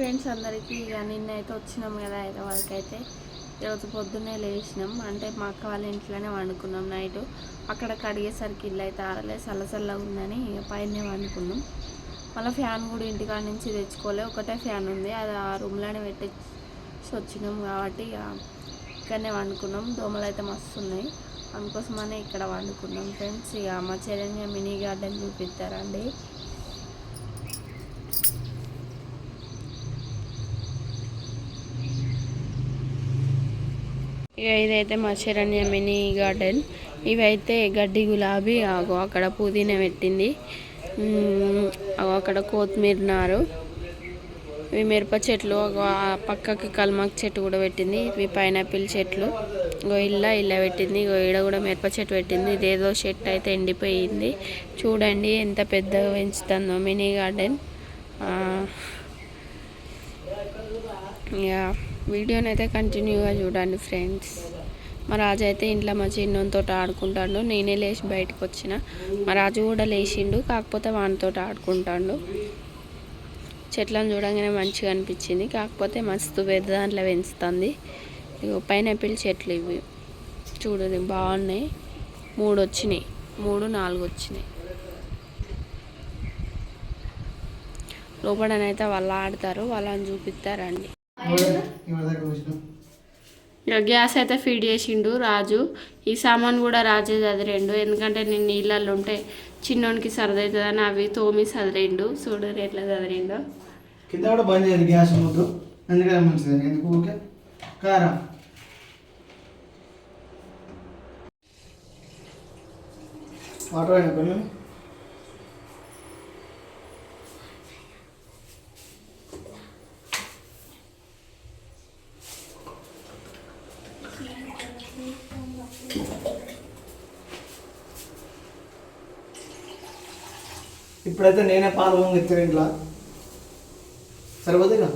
Friends అందరికీ ఇక నిన్న అయితే వచ్చినాం కదా హైదరాబాద్కి అయితే. ఈరోజు పొద్దున్నే లేచినాం. అంటే మా అక్క వాళ్ళ ఇంట్లోనే వండుకున్నాం నైట్. అక్కడ కడిగేసరికి ఇల్లు అయితే ఆరలే చల్లచల్లగా ఉందని ఇక పైనే వండుకున్నాం. మళ్ళీ ఫ్యాన్ కూడా ఇంటికాడ నుంచి తెచ్చుకోలే ఒకటే ఫ్యాన్ ఉంది. అది ఆ రూమ్లోనే పెట్టేసి వచ్చినాం కాబట్టి ఇక ఇక్కడనే వండుకున్నాం. దోమలు అయితే మస్తు ఉన్నాయి. అందుకోసమనే ఇక్కడ వండుకున్నాం. ఫ్రెండ్స్ ఇక మా చరణ్య మినీ గార్డెన్ చూపిస్తారండి. ఇక ఇదైతే మా శరణ్య మినీ గార్డెన్. ఇవైతే గడ్డి గులాబీ ఆగో అక్కడ పుదీనా పెట్టింది. అగో అక్కడ కొత్తిమీర నారు. ఇవి మిరప చెట్లు పక్కకి కల్మాక్ చెట్టు కూడా పెట్టింది. ఇవి పైనాపిల్ చెట్లు. ఇగో ఇల్లా ఇల్ల పెట్టింది. ఇగో ఈడ కూడా మిరప చెట్టు పెట్టింది. ఇదేదో చెట్టు అయితే ఎండిపోయింది. చూడండి ఎంత పెద్దగా పెంచుతుందో మినీ గార్డెన్. ఆ, ఇక వీడియోని అయితే కంటిన్యూగా చూడండి ఫ్రెండ్స్. మా రాజు అయితే ఇంట్లో మా చిన్నతో ఆడుకుంటాడు. నేనే లేచి బయటకు వచ్చిన. మా రాజు కూడా లేచిండు కాకపోతే వానితో ఆడుకుంటాడు. చెట్లను చూడంగానే మంచిగా అనిపించింది. కాకపోతే మస్తు పెద్ద దాంట్లో పెంచుతుంది. పైనాపిల్ చెట్లు ఇవి. చూడండి బాగున్నాయి. మూడు వచ్చినాయి. మూడు నాలుగు వచ్చినాయి. లోపలనైతే వాళ్ళు ఆడతారు. వాళ్ళని చూపిస్తారండి. ఇక గ్యాస్ అయితే ఫీడ్ చేసిండు రాజు. ఈ సామాన్ కూడా రాజే చదిరిండు ఎందుకంటే నేను నీళ్ళల్లో ఉంటే చిన్నోనికి సరదవుతుందని అవి తోమి చదిరిండు చూడరు ఎట్లా చదిరిండో కింద కూడా బంద్ చేయాలి గ్యాస్ ముద్దు. ఎందుకని మంచిది ఎందుకు ఓకే కారం. వాటర్ అయినా కొన్ని ఇప్పుడైతే నేనే పాలు పొంగిస్తాను ఇంట్లో. సరిపోతుందిగా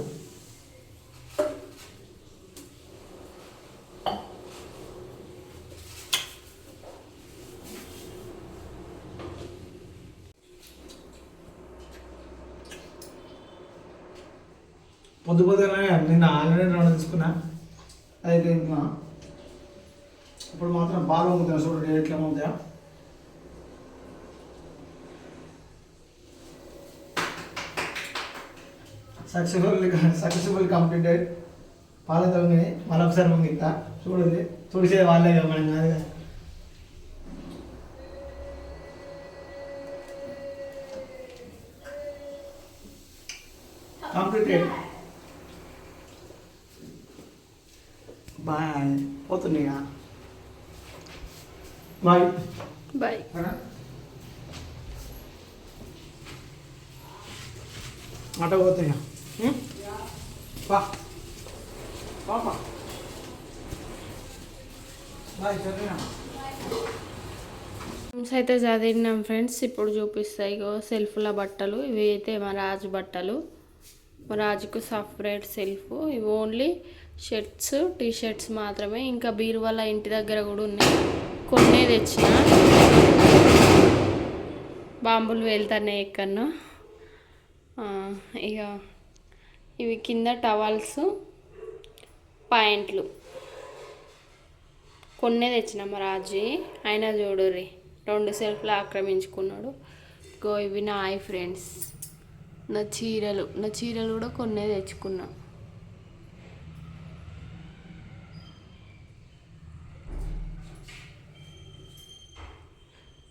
పొద్దు పొద్దుగానే నిన్న ఆల్రెడీ రెండు తీసుకున్నా. అయితే ఇప్పుడు మాత్రం పాలు పొంగుతున్నా చూడండి ఎట్లా పొంగుతాయా సక్సెస్ఫుల్ సక్సెస్ఫుల్ కంప్లీటెడ్ పాల తొంగి మళ్ళీ ఒకసారి పొంగిస్తా చూడండి తుడిసే వాళ్ళే కదా మనం కాదు కదా కంప్లీటెడ్ బాయ్ పోతుంది ఇక బాయ్ బాయ్ మాట పోతాయి సరేనా రూమ్స్ అయితే చదివినాం ఫ్రెండ్స్. ఇప్పుడు చూపిస్తాయి ఇగో సెల్ఫ్ల బట్టలు. ఇవి అయితే మా రాజు బట్టలు. మా రాజుకు సపరేట్ సెల్ఫ్. ఇవి ఓన్లీ షర్ట్స్ టీ షర్ట్స్ మాత్రమే. ఇంకా బీరువాల ఇంటి దగ్గర కూడా ఉన్నాయి. కొన్నే తెచ్చిన. బాంబులు వెళ్తున్నాయి ఎక్కడనో. ఆ, ఇక ఇవి కింద టవల్స్ పాయింట్లు. కొన్నే తెచ్చినాము రాజీ. ఆయన చూడుర్రి రెండు సెల్ఫ్లు ఆక్రమించుకున్నాడు. గో ఇవి నా ఐ ఫ్రెండ్స్. నా చీరలు నా చీరలు కూడా కొన్నే తెచ్చుకున్నా.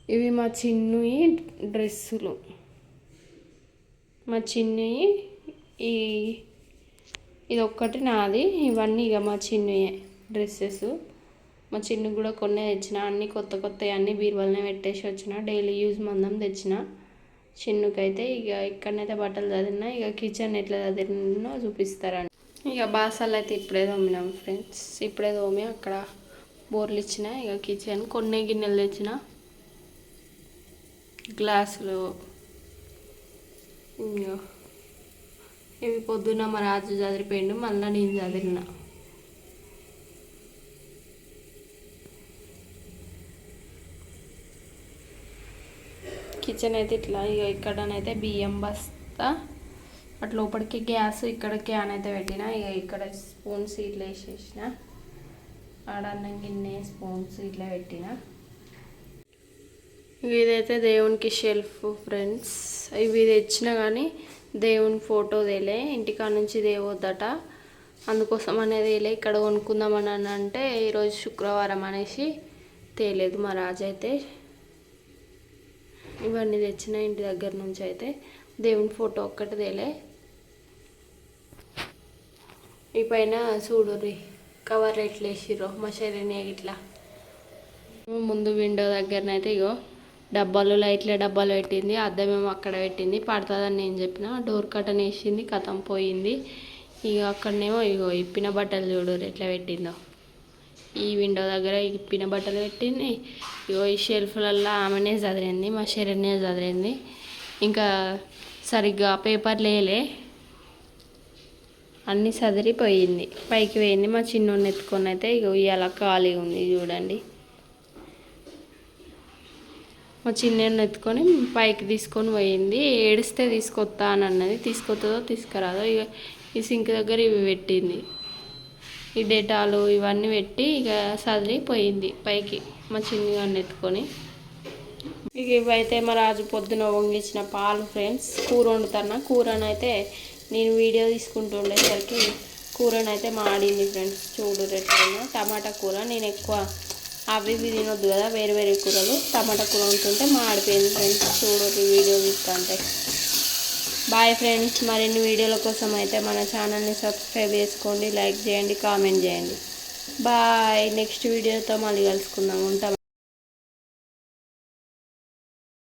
ఇవి మా చిన్నవి డ్రెస్సులు. మా చిన్నవి ఈ ఇది ఒక్కటి నాది. ఇవన్నీ ఇక మా చిన్నయే డ్రెస్సెస్. మా చిన్ను కూడా కొన్ని తెచ్చిన. అన్ని కొత్త కొత్త అన్ని బీరువాలనే పెట్టేసి వచ్చిన. డైలీ యూజ్ మందం తెచ్చిన. చిన్నుకైతే ఇక ఇక్కడనైతే బట్టలు చదివినా ఇక కిచెన్ ఎట్లా చదివినో చూపిస్తారండి. ఇక బాసాలు అయితే ఇప్పుడే తోమినాం ఫ్రెండ్స్. ఇప్పుడే తోమి అక్కడ బోర్లు ఇచ్చిన ఇక కిచెన్ కొన్ని గిన్నెలు తెచ్చిన. గ్లాసులు. ఇంకా ఇవి పొద్దున్న మా రాజు చదిరిపోయిండు మళ్ళీ నేను చదివిన. కిచెన్ అయితే ఇట్లా ఇక ఇక్కడనైతే బియ్యం బస్తా అటు లోపలికి గ్యాస్ ఇక్కడ క్యాన్ అయితే పెట్టిన ఇక ఇక్కడ స్పూన్స్ ఇట్లా వేసేసిన. ఆడన్నం గిన్నె స్పూన్స్ ఇట్లా పెట్టిన. ఇదైతే దేవునికి షెల్ఫ్ ఫ్రెండ్స్. ఇవి తెచ్చినా కానీ దేవుని ఫోటో తేలే ఇంటికాడ నుంచి దేవద్దట అందుకోసం అనేది తేలే ఇక్కడ కొనుక్కుందామని అని అంటే ఈరోజు శుక్రవారం అనేసి తేలేదు మా రాజు అయితే. ఇవన్నీ తెచ్చిన ఇంటి దగ్గర నుంచి అయితే దేవుని ఫోటో ఒక్కటి తేలే. ఈ పైన చూడుర్రి కవర్ ఎట్లేసిర్రో మా శరీరం ఇట్లా. ముందు విండో దగ్గరనైతే ఇగో. డబ్బాలు లైట్ల డబ్బాలు పెట్టింది అద్దం ఏమో అక్కడ పెట్టింది పడుతుందని నేను చెప్పిన డోర్ కటన్ వేసింది కథం పోయింది. ఇక అక్కడనేమో ఇగో ఇప్పిన బట్టలు చూడరు ఎట్లా పెట్టిందో. ఈ విండో దగ్గర ఇప్పిన బట్టలు పెట్టింది ఇగో ఈ షెల్ఫ్లల్లో ఆమెనే చదిరింది మా శరీరనే చదిరింది ఇంకా సరిగ్గా పేపర్ లేలే అన్నీ సదిరిపోయింది. పైకి పోయింది మా చిన్నోడిని ఎత్తుకొని అయితే ఇక ఇవాళ ఖాళీ ఉంది చూడండి. మా చిన్న ఎత్తుకొని పైకి తీసుకొని పోయింది. ఏడిస్తే తీసుకొస్తా అని అన్నది. తీసుకొస్తుందో తీసుకురాదో ఇక ఈ సింక్ దగ్గర ఇవి పెట్టింది. ఈ డేటాలు ఇవన్నీ పెట్టి ఇక సదిరిపోయింది పైకి మా చిన్నగాడిని ఎత్తుకొని. ఇక ఇవైతే మా రాజు పొద్దున వంగించిన పాలు ఫ్రెండ్స్. కూర వండుతున్నా. కూరనైతే నేను వీడియో తీసుకుంటుండేసరికి కూరనైతే మాడింది ఫ్రెండ్స్. చూడు రెట్లైనా. టమాటా కూర. నేను ఎక్కువ అవి ఇవి తినొద్దు కదా వేరే వేరే కూరలు. టమాటా కూర వండుతుంటే మాడిపోయింది ఫ్రెండ్స్ చూడండి వీడియో తీస్తుంటే. బాయ్ ఫ్రెండ్స్ మరిన్ని వీడియోల కోసం అయితే మన ఛానల్ని సబ్స్క్రైబ్ చేసుకోండి లైక్ చేయండి కామెంట్ చేయండి. బాయ్ నెక్స్ట్ వీడియోతో మళ్ళీ కలుసుకుందాం. ఉంటాం